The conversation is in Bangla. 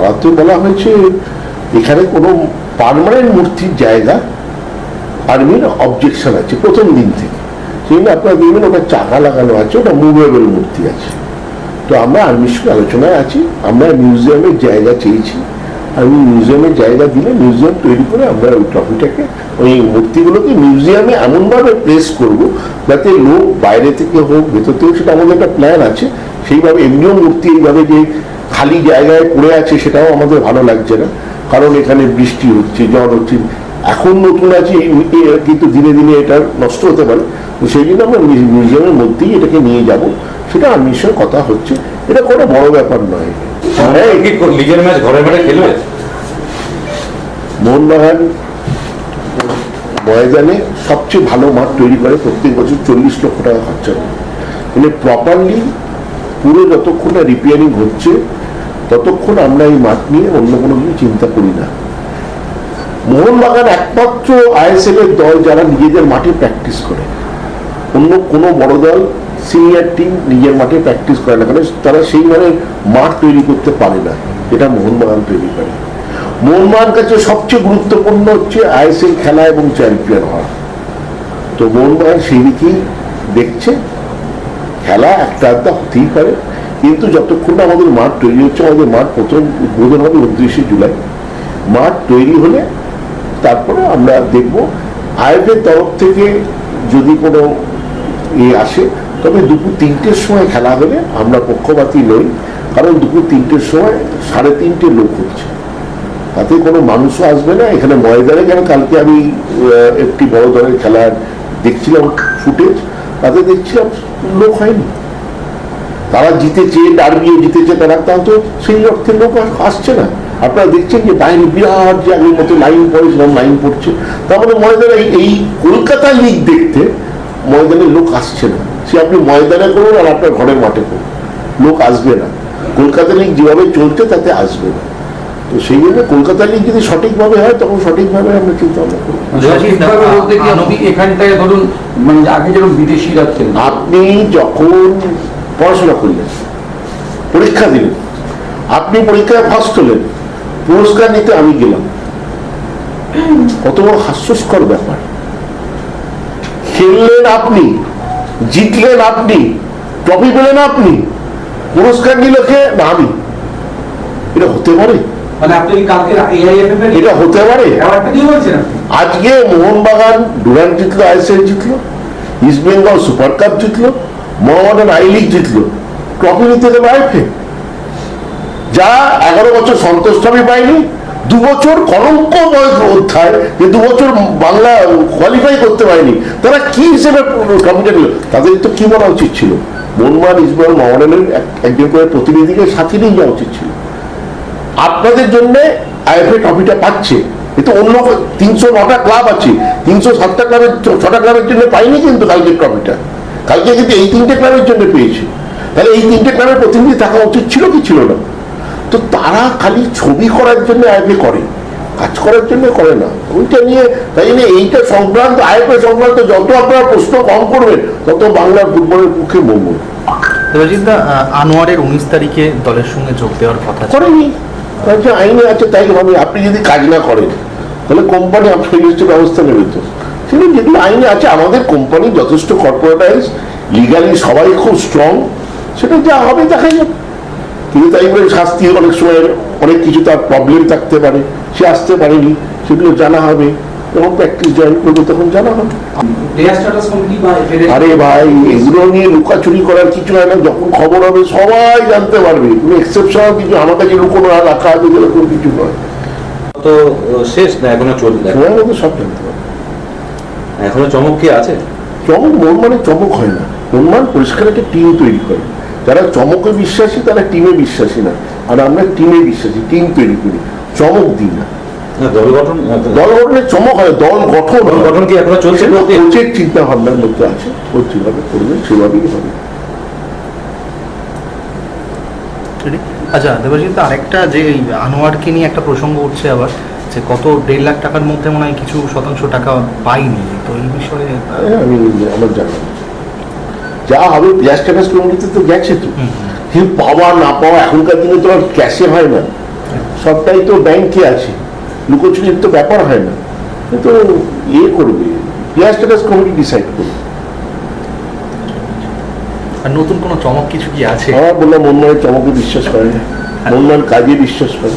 তারাতে বলা হয়েছে, এখানে কোনো পার্মানেন্ট মূর্তির জায়গা আর্মির অবজেকশন আছে প্রথম দিন থেকে। সেই আপনারা দেখবেন ওটা চাকা লাগানো আছে, ওটা মুভেবল মূর্তি আছে। তো আমরা আর্মির সঙ্গে আলোচনায় আছি, আমরা মিউজিয়ামের জায়গা চেয়েছি। আমি মিউজিয়ামের জায়গা দিলে মিউজিয়াম তৈরি করে আমরা ওই ট্রফিটাকে ওই মূর্তিগুলোকে মিউজিয়ামে এমনভাবে প্লেস করব, যাতে লোক বাইরে থেকে হোক, ভেতর থেকে সেটা আমাদের একটা প্ল্যান আছে। সেইভাবে এমনিও মূর্তি এইভাবে যে খালি জায়গায় পড়ে আছে সেটাও আমাদের ভালো লাগছে না। কারণ এখানে বৃষ্টি হচ্ছে ঝড় হচ্ছে। এখন নতুন আছে কিন্তু দিনে দিনে এটা নষ্ট হতে পারে। সেই জন্য আমরা মিউজিয়ামের মধ্যেই এটাকে নিয়ে যাব। সেটা আর্মির সঙ্গে কথা হচ্ছে। এটা কোনো বড় ব্যাপার নয়। হ্যাঁ লিগের ম্যাচ ঘরে ঘরে খেলবে? মোহনবাগান ময়দানে সবচেয়ে ভালো মাঠ তৈরি করে। প্রত্যেক বছর চল্লিশ লক্ষ টাকা খরচা করে। মানে প্রপারলি পুরো যতক্ষণ না রিপেয়ারিং হচ্ছে ততক্ষণ আমরা এই মাঠ নিয়ে অন্য কোনো কিছু চিন্তা করি না। মোহনবাগান একমাত্র আইএসএল এর দল যারা নিজেদের মাঠে প্র্যাকটিস করে। অন্য কোনো বড় দল সিনিয়র টিম নিজের মাঠে প্র্যাকটিস করে না, কারণ তারা সেই মানে মাঠ তৈরি করতে পারে না। এটা মোহনবাগান তৈরি করে। মোহনবাগান কাছে সবচেয়ে গুরুত্বপূর্ণ হচ্ছে আইএসএল খেলা এবং চ্যাম্পিয়ন হওয়া। তো মোহনবাগান সেই দিকেই দেখছে, খেলা একটা আধটা হতেই পারে। কিন্তু যতক্ষণ না আমাদের মাঠ তৈরি হচ্ছে, আমাদের মাঠ প্রথম উদ্বোধন হবে উনত্রিশে জুলাই। মাঠ তৈরি হলে তারপরে আমরা দেখব, আয়োগের তরফ থেকে যদি কোনো এ আসে, তবে দুপুর তিনটের সময় খেলা হলে আমরা পক্ষপাতী নই, কারণ দুপুর তিনটের সময় সাড়ে তিনটে লোক হচ্ছে। তাতে কোনো মানুষও আসবে না। এখানে ময়দানে কেন কালকে আমি একটি বড় ধরনের খেলার দেখছিলাম ফুটেজ, তাতে দেখছিলাম লোক হয়নি। তারা জিতেছে ডার্বিও জিতেছে তারা তাও তো সেই অর্থে লোক আসছে না। আপনারা দেখছেন যে বাইরে বিরাট যে আগের মতো লাইন পড়ে সেরকম লাইন পড়ছে। তারপরে ময়দানে এই- কলকাতা লিগ দেখতে ময়দানে লোক আসছে না। সে আপনি ময়দানে করুন আর আপনার ঘরের মাঠে করুন। লোক আসবে না। কলকাতা লিগ যেভাবে চলছে তাতে আসবে না। তো সেই জন্য কলকাতা লিগ যদি সঠিকভাবে হয় তখন সঠিকভাবে আমরা চিন্তা ভাবনা করব এখানটায় ধরুন মানে আগে যেরকম বিদেশিরা আপনি যখন পড়াশোনা করলেন। পরীক্ষা দিলেন। আপনি পরীক্ষায় ফার্স্ট হলেন। পুরস্কার নিতে আমি গেলাম। কত বড় হাস্যস্কর ব্যাপার। খেললেন আপনি জিতলেন আপনি ট্রফি পেলেন আপনি পুরস্কার নিল কে? না আমি। এটা হতে পারে। মানে এটা হতে পারে। আজকে মোহনবাগান ডুরান্ট জিতলো আইসিএল জিতলো ইস্ট বেঙ্গল সুপার কাপ জিতলো মোহামেডান আই লিগ জিতলো। ট্রফি নিতে গেলে আইফে যা এগারো বছর সন্তোষ ট্রফি পায়নি দু বছর কলঙ্ক অধ্যায়, যে দু বছর বাংলা কোয়ালিফাই করতে পারেনি, তারা কি হিসেবে ট্রফিটা নিল তাদের তো কি বলা উচিত ছিল? মোহনবাগান ইসমাইল মোহামেডানের এক- একজন করে প্রতিনিধিকে সাথে নিয়ে যাওয়া উচিত ছিল। আপনাদের জন্য আইএফএ ট্রফিটা পাচ্ছে। কিন্তু অন্য তিনশো নটা ক্লাব আছে। তিনশো সাতটা ক্লাবের, ছটা ক্লাবের জন্য পাইনি কিন্তু কালকে ট্রফিটা। কালকে কিন্তু এই তিনটে ক্লাবের জন্য পেয়েছে তাহলে এই তিনটে ক্লাবের প্রতিনিধি থাকা উচিত ছিল কি ছিল না? তো তারা খালি ছবি করার জন্য আইএফএ করে কাজ করার জন্য করে না। ওইটা নিয়ে তাই জন্য এইটা সংক্রান্ত আইএফএ সংক্রান্ত যত আপনারা প্রশ্ন কম করবেন তত বাংলার ফুটবলের পক্ষে মঙ্গল দেবাজিৎ দা আনোয়ারের উনিশ তারিখে দলের সঙ্গে যোগ দেওয়ার কথা। করেনি। আইনে আছে তাই আপনি যদি কাজ না করেন তাহলে কোম্পানি আপনার ব্যবস্থা নেবে তো। সেটা যেগুলো আইনে আছে আমাদের কোম্পানি যথেষ্ট কর্পোরেটাইজ লিগালি সবাই খুব স্ট্রং সেটা যা হবে দেখা যাবে কিন্তু তাই বলে শাস্তি অনেক সময় অনেক কিছু তার প্রবলেম থাকতে পারে সে আসতে পারেনি সেগুলো জানা হবে। এবং প্র্যাকটিস জয়েন করবে তখন জানা হবে। প্লেয়ার স্ট্যাটাস কমিটি বা ফেডারেশন আরে ভাই এগুলো নিয়ে লুকাচুরি করার কিছু হয় না যখন খবর হবে সবাই জানতে পারবে। কোনো এক্সেপশনাল কিছু আমার কাছে লুকোনো আর রাখা আছে এরকম কিছু নয় তো শেষ না এখনও চলবে? সময়ের সব জানতে পারবে এখনও চমক কি আছে? চমক মন মানে চমক হয় না। মন মান পরিষ্কার একটা টিম তৈরি করে। যারা চমকে বিশ্বাসী তারা টিমে বিশ্বাসী না। আর আমরা টিমে বিশ্বাসী টিম তৈরি করি। চমক দিই না। না, দল গঠন দল গঠনের চমক হয় দল গঠন দল গঠন কি এখনও চলছে? কোচের চিন্তা ভাবনার মধ্যে আছে। কোচ যেভাবে করবে সেভাবেই হবে। আচ্ছা দেবাজিৎ আরেকটা যে এই আনোয়ারকে নিয়ে একটা প্রসঙ্গ উঠছে আবার যে কত দেড় লাখ টাকার মধ্যে মনে হয় কিছু শতাংশ টাকা পাইনি। এই বিষয়ে হ্যাঁ, আমি আমার জানা। যা হবে কমিটিতে তো গেছে তো কিন্তু পাওয়া না পাওয়া এখনকার দিনে তো আর ক্যাশে হয় না। সবটাই তো ব্যাংকে আছে। লুকোচুরির তো ব্যাপার হয় না। ইয়ে করবে। প্লেয়ার স্ট্যাটাস কমিটি ডিসাইড করবে। আর নতুন কোনো চমক কিছু কি আছে? আমার বললাম মনময়ের চমকে বিশ্বাস করে না। মনময়ের কাজে বিশ্বাস করে